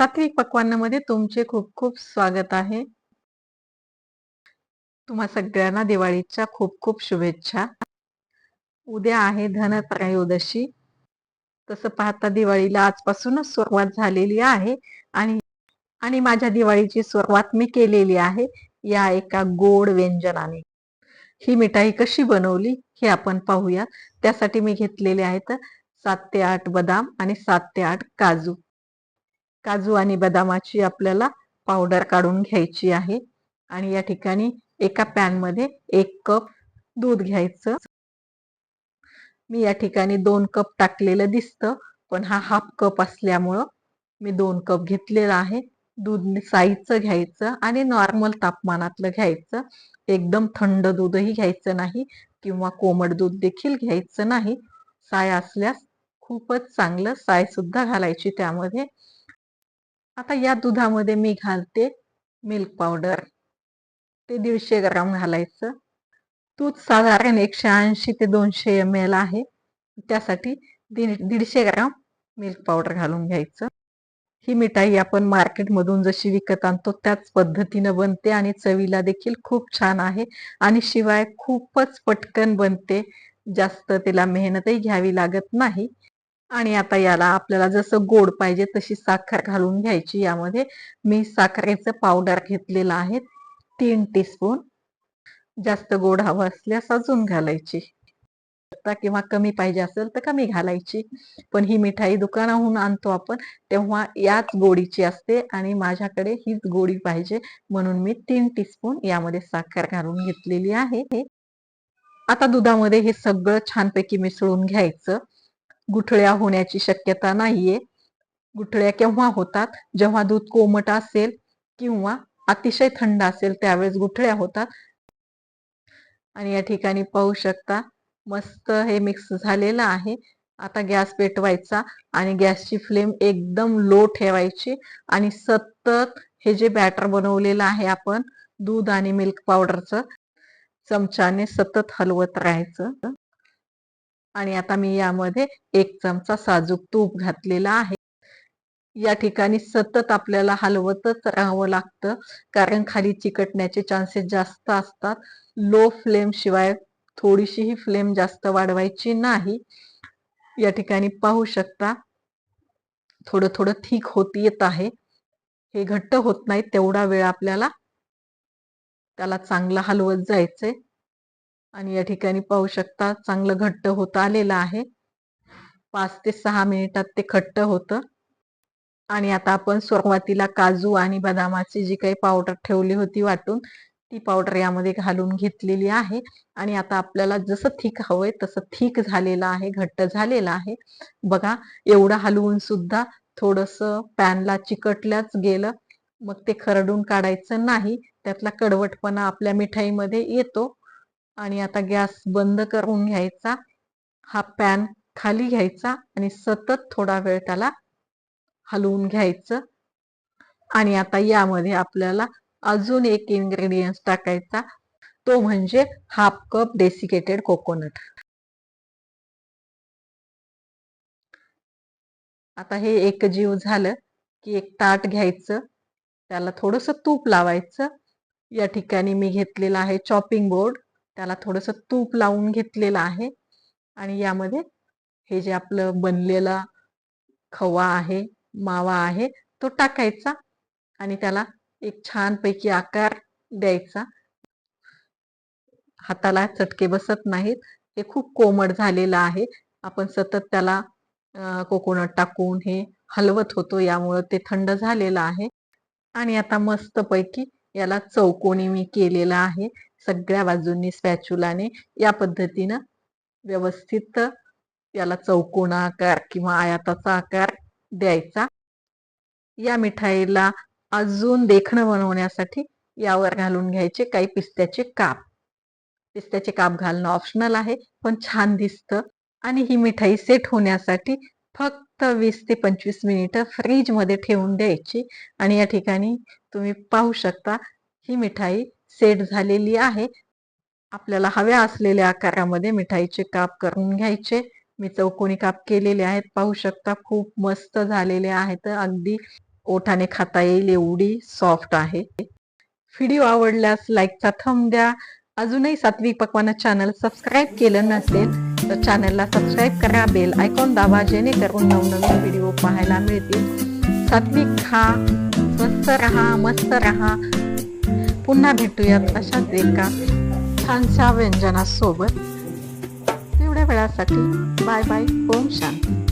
सात्विक पक्वांनामध्ये तुमचे खूप खूप स्वागत आहे. तुम्हा सगळ्यांना दिवाळीच्या खूप खूप शुभेच्छा. उद्या आहे धनत्रयोदशी तसं पाहता दिवाळीला आजपासूनच सुरुवात झालेली आहे आणि आणि माझ्या दिवाळीची सुरुवात मी केलेली आहे या एका गोड व्यंजनाने. ही मिठाई कशी बनवली हे आपण पाहूया. त्यासाठी मी घेतलेले आहेत सात ते आठ बदाम आणि सात ते आठ काजू. काजू आणि बदामाची आपल्याला पावडर काढून घ्यायची आहे. आणि या ठिकाणी एका पॅनमध्ये एक कप दूध घ्यायचं. मी या ठिकाणी दोन कप टाकलेलं दिसतं पण हा हाफ कप असल्यामुळं मी दोन कप घेतलेला आहे. दूध साईजचं घ्यायचं आणि नॉर्मल तापमानातलं घ्यायचं. एकदम थंड दूधही घ्यायचं नाही किंवा कोमट दूध देखील घ्यायचं नाही. साय असल्यास खूपच चांगलं साय सुद्धा घालायची त्यामध्ये. आता या दुधामध्ये मी घालते मिल्क पावडर ते दीडशे ग्राम घालायचं. दूध साधारण एकशे ऐंशी ते दोनशे एम एल आहे. त्यासाठी दीडशे ग्राम मिल्क पावडर घालून घ्यायचं. ही मिठाई आपण मार्केटमधून जशी विकत आणतो त्याच पद्धतीनं बनते आणि चवीला देखील खूप छान आहे. आणि शिवाय खूपच पटकन बनते. जास्त तिला मेहनतही घ्यावी लागत नाही. आणि आता याला आपल्याला जसं गोड पाहिजे तशी साखर घालून घ्यायची. यामध्ये मी साखरेचं पावडर घेतलेलं आहे. तीन टीस्पून जास्त गोड हवं असल्यास अजून घालायची. किंवा कमी पाहिजे असेल तर कमी घालायची. पण ही मिठाई दुकानाहून आणतो आपण तेव्हा याच गोडीची असते आणि माझ्याकडे हीच गोडी पाहिजे म्हणून मी तीन टीस्पून यामध्ये साखर घालून घेतलेली आहे. आता दुधामध्ये हे सगळं छानपैकी मिसळून घ्यायचं. गुठळ्या होण्याची शक्यता नाहीये. गुठळ्या केव्हा होतात? जेव्हा दूध कोमट असेल किंवा अतिशय थंड असेल त्यावेळेस गुठळ्या होतात. आणि या ठिकाणी पाहू शकता मस्त हे मिक्स झालेलं आहे. आता गॅस पेटवायचा आणि गॅसची फ्लेम एकदम लो ठेवायची आणि सतत हे जे बॅटर बनवलेलं आहे आपण दूध आणि मिल्क पावडरचं चमच्याने सतत हलवत राहायचं. आणि आता मी यामध्ये एक चमचा साजूक तूप घातलेला आहे. या ठिकाणी सतत आपल्याला हलवतच राहावं लागतं कारण खाली चिकटण्याचे चान्सेस जास्त असतात. लो फ्लेम शिवाय थोडीशी ही फ्लेम जास्त वाढवायची नाही. या ठिकाणी पाहू शकता थोडं थोडं ठीक होत येत आहे. हे घट्ट होत नाही तेवढा वेळ आपल्याला त्याला चांगलं हलवत जायचंय. आणि या ठिकाणी पाहू शकता चांगलं घट्ट होत आलेलं आहे. पाच ते सहा मिनिटात ते खट्ट होतं. आणि आता आपण सुरुवातीला काजू आणि बदामाची जी काही पावडर ठेवली होती वाटून ती पावडर यामध्ये घालून घेतलेली आहे. आणि आता आपल्याला जसं थीक हवंय तसं थीक झालेलं आहे घट्ट झालेलं आहे. बघा एवढं हलवून सुद्धा थोडस पॅनला चिकटल्याच गेलं. मग ते खरडून काढायचं नाही. त्यातला कडवटपणा आपल्या मिठाईमध्ये येतो. आणि आता गॅस बंद करून घ्यायचा. हा पॅन खाली घ्यायचा आणि सतत थोडा वेळ त्याला हलवून घ्यायचं. आणि आता यामध्ये आपल्याला अजून एक इन्ग्रेडियंट टाकायचा. तो म्हणजे हाफ कप डेसिकेटेड कोकोनट आता हे एक जीव झालं की एक ताट घ्यायचं. त्याला थोडस तूप लावायचं. या ठिकाणी मी घेतलेलं आहे चॉपिंग बोर्ड त्याला थोडंसं तूप लावून घेतलेलं आहे. आणि यामध्ये हे जे आपलं बनलेला खवा आहे मावा आहे तो टाकायचा आणि त्याला एक छानपैकी आकार द्यायचा. हाताला चटके बसत नाहीत. हे खूप कोमट झालेलं आहे. आपण सतत त्याला कोकोनट टाकून हे हलवत होतो यामुळं ते थंड झालेलं आहे. आणि आता मस्तपैकी याला चौकोनी मी केलेला आहे. सगळ्या बाजूंनी स्पॅच्युलाने या पद्धतीनं व्यवस्थित याला चौकोना आकार किंवा आयाताचा आकार द्यायचा. या मिठाईला अजून देखणं बनवण्यासाठी यावर घालून घ्यायचे काही पिस्त्याचे काप. पिस्त्याचे काप घालणं ऑप्शनल आहे पण छान दिसतं. आणि ही मिठाई सेट होण्यासाठी फक्त वीस ते पंचवीस मिनिटं फ्रीजमध्ये ठेवून द्यायची. आणि या ठिकाणी तुम्ही पाहू शकता ही मिठाई सेट झालेली आहे. आपल्याला हव्या असलेल्या आकारामध्ये मिठाईचे काप करून घ्यायचे. मी चौकोनी काप केलेले आहेत. पाहू शकता खूप मस्त झालेले आहेत. अगदी ओठाने खाता येईल एवढी सॉफ्ट आहे. व्हिडिओ आवडल्यास लाईकचा थम द्या. अजूनही सात्विक पकवान चॅनल सबस्क्राईब केलं नसेल तर चॅनलला सबस्क्राईब करा. बेल आयकॉन दाबा जेणेकरून नवनवीन व्हिडिओ पाहायला मिळतील. सात्विक खा. स्वस्त रहा मस्त रहा. पुन्हा भेटूयात अशाच एका छानशा व्यंजनासोबत. तेवढ्या वेळासाठी बाय बाय. ओम शांती.